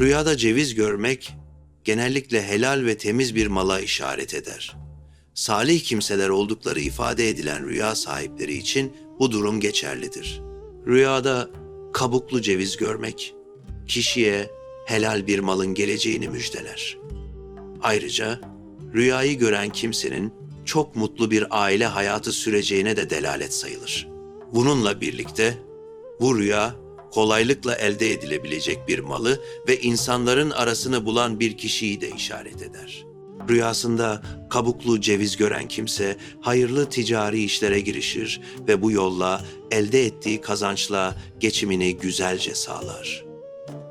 Rüyada ceviz görmek genellikle helal ve temiz bir mala işaret eder. Salih kimseler oldukları ifade edilen rüya sahipleri için bu durum geçerlidir. Rüyada kabuklu ceviz görmek kişiye helal bir malın geleceğini müjdeler. Ayrıca rüyayı gören kimsenin çok mutlu bir aile hayatı süreceğine de delalet sayılır. Bununla birlikte bu rüya kolaylıkla elde edilebilecek bir malı ve insanların arasını bulan bir kişiyi de işaret eder. Rüyasında kabuklu ceviz gören kimse hayırlı ticari işlere girişir ve bu yolla elde ettiği kazançla geçimini güzelce sağlar.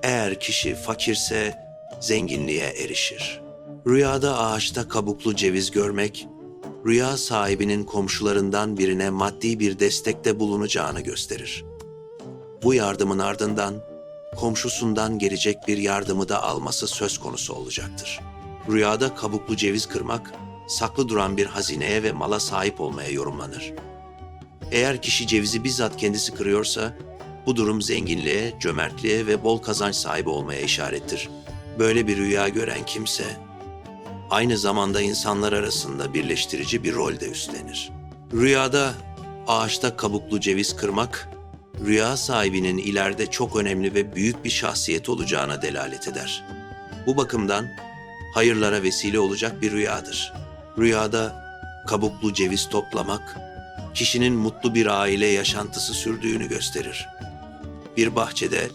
Eğer kişi fakirse zenginliğe erişir. Rüyada ağaçta kabuklu ceviz görmek, rüya sahibinin komşularından birine maddi bir destekte bulunacağını gösterir. Bu yardımın ardından komşusundan gelecek bir yardımı da alması söz konusu olacaktır. Rüyada kabuklu ceviz kırmak, saklı duran bir hazineye ve mala sahip olmaya yorumlanır. Eğer kişi cevizi bizzat kendisi kırıyorsa, bu durum zenginliğe, cömertliğe ve bol kazanç sahibi olmaya işarettir. Böyle bir rüya gören kimse, aynı zamanda insanlar arasında birleştirici bir rol de üstlenir. Rüyada ağaçta kabuklu ceviz kırmak, rüya sahibinin ileride çok önemli ve büyük bir şahsiyet olacağına delalet eder. Bu bakımdan hayırlara vesile olacak bir rüyadır. Rüyada kabuklu ceviz toplamak, kişinin mutlu bir aile yaşantısı sürdüğünü gösterir. Bir bahçede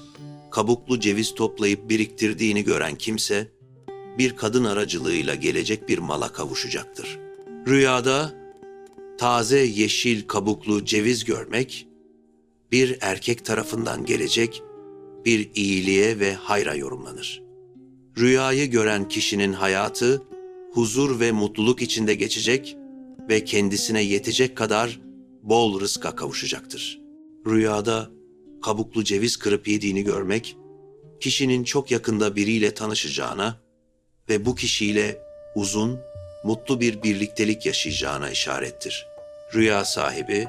kabuklu ceviz toplayıp biriktirdiğini gören kimse, bir kadın aracılığıyla gelecek bir mala kavuşacaktır. Rüyada taze yeşil kabuklu ceviz görmek, bir erkek tarafından gelecek bir iyiliğe ve hayra yorumlanır. Rüyayı gören kişinin hayatı huzur ve mutluluk içinde geçecek ve kendisine yetecek kadar bol rızka kavuşacaktır. Rüyada kabuklu ceviz kırıp yediğini görmek, kişinin çok yakında biriyle tanışacağına ve bu kişiyle uzun, mutlu bir birliktelik yaşayacağına işarettir. Rüya sahibi,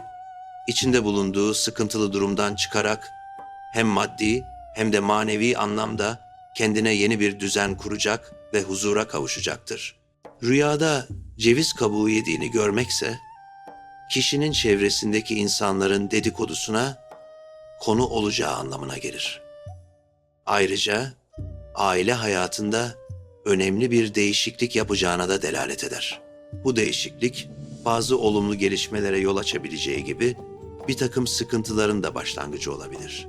içinde bulunduğu sıkıntılı durumdan çıkarak hem maddi hem de manevi anlamda kendine yeni bir düzen kuracak ve huzura kavuşacaktır. Rüyada ceviz kabuğu yediğini görmekse, kişinin çevresindeki insanların dedikodusuna konu olacağı anlamına gelir. Ayrıca aile hayatında önemli bir değişiklik yapacağına da delalet eder. Bu değişiklik bazı olumlu gelişmelere yol açabileceği gibi bir takım sıkıntıların da başlangıcı olabilir.